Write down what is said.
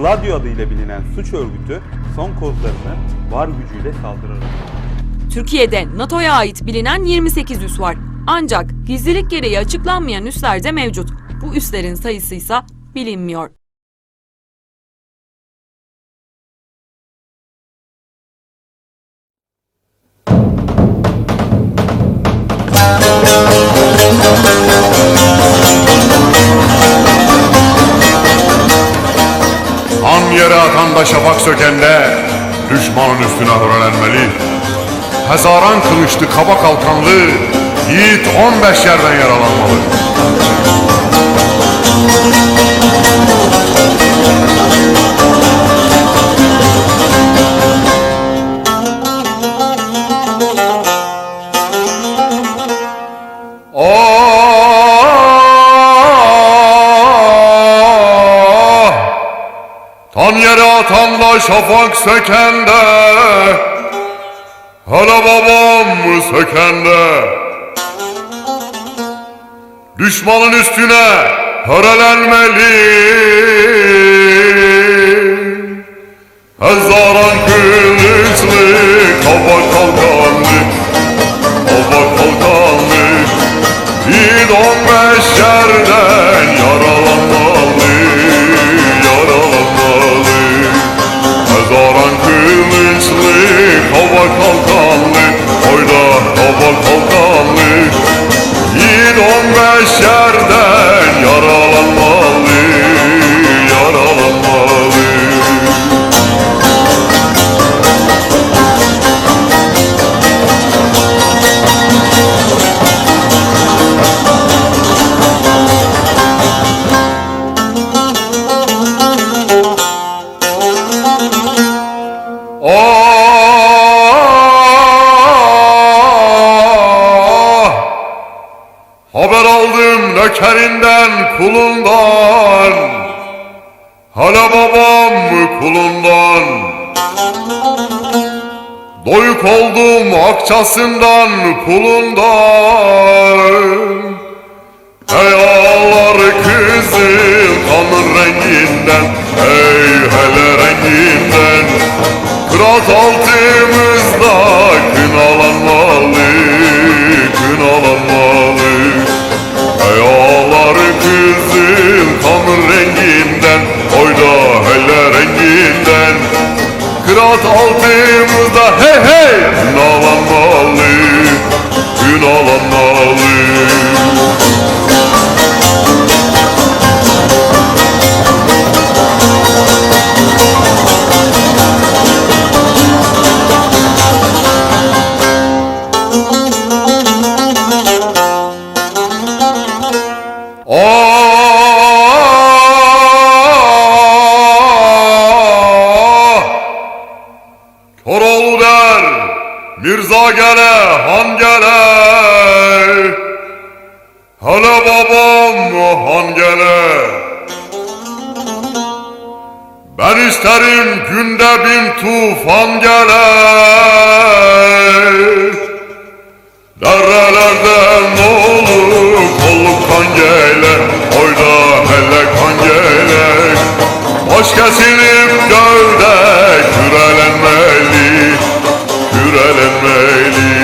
Gladio adıyla bilinen suç örgütü son kozlarını var gücüyle saldırarak Türkiye'de NATO'ya ait bilinen 28 üs var. Ancak gizlilik gereği açıklanmayan üsler de mevcut. Bu üslerin sayısı ise bilinmiyor. Han yere atanda şafak sökende Düşmanın üstüne hıralenmeli Hezaran kılıçlı kaba kalkanlı Yiğit 15 yerden yaralanmalı Ah! Tan yere şafak sökende. Hala babam sökende? Düşmanın üstüne hörelenmeli. Hezaran kılıçlı kaba kalkanlı Kaba kalkanlı Yiğit on kaba kalkanlı Oyda kaba kalkanlı Yiğit on nökerinden kulundan Hala babam kulundan. Doyuk oldum akçasından pulundan Ey ağlar kızıl kanın renginden Ey hele renginden. Kırat altımızda Kırat altımızda hey hey Kınalanmalı Kınalanmalı Ah! Koroğlu der, Mirza gele, han gele. Hele babam han gele. Ben isterim günde bin tufan gele. Derelerden olur kolluk kan gele Kürelenmeli